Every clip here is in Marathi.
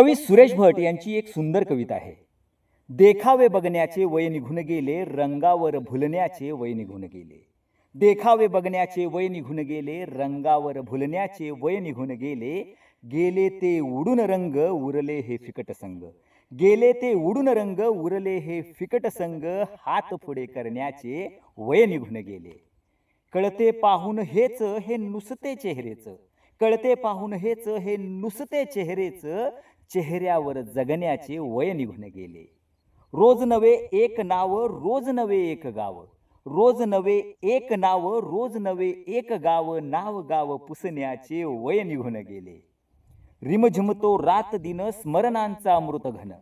कवी सुरेश भट यांची एक सुंदर कविता आहे. देखावे बघण्याचे वय निघून गेले रंगावर भुलण्याचे वय निघून गेले. देखावे बघण्याचे वय निघून गेले रंगावर भुलण्याचे वय निघून गेले. गेले ते उडून रंग उरले हे फिकट संग. गेले ते उडून रंग उरले हे फिकट संग. हात पुढे करण्याचे वय निघून गेले. कळते पाहून हेच हे नुसते चेहरेच. कळते पाहून हेच हे नुसते चेहरेच. चेहऱ्यावर जगण्याचे वय निघून गेले. रोज नवे एक नाव रोज नवे एक गाव. रोज नवे एक नाव रोज नवे एक गाव नाव गाव पुसण्याचे वय निघून गेले. रिमझिमतो रात दिन स्मरणांचा अमृत घन.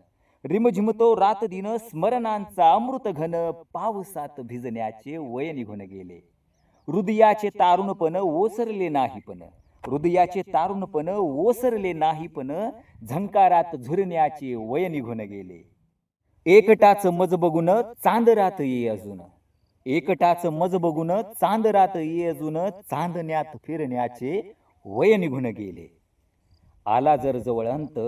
रिमझिमतो रात दिन स्मरणांचा अमृत घन पावसात भिजण्याचे वय निघून गेले. हृदयाचे तारुणपण ओसरले नाही पण. हृदयाचे तारुणपण ओसरले नाही पण झंकारात झुरण्याचे वय निघून गेले. एकटाच मज बघून चांदरात ये अजून. एकटाच मज बघून चांदरात ये अजून चांदण्यात फिरण्याचे वय निघून गेले. आला जर जवळ अंत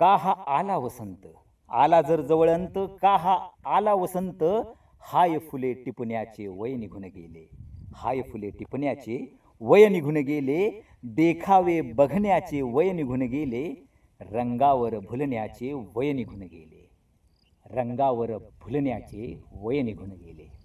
का हा आला वसंत. आला जर जवळ अंत का हा आला वसंत. हाय फुले टिपण्याचे वय निघून गेले. हाय फुले टिपण्याचे वय निघून गेले देखावे बघण्याचे वय निघून गेले रंगावर भुलण्याचे वय निघून गेले. रंगावर भुलण्याचे वय निघून गेले.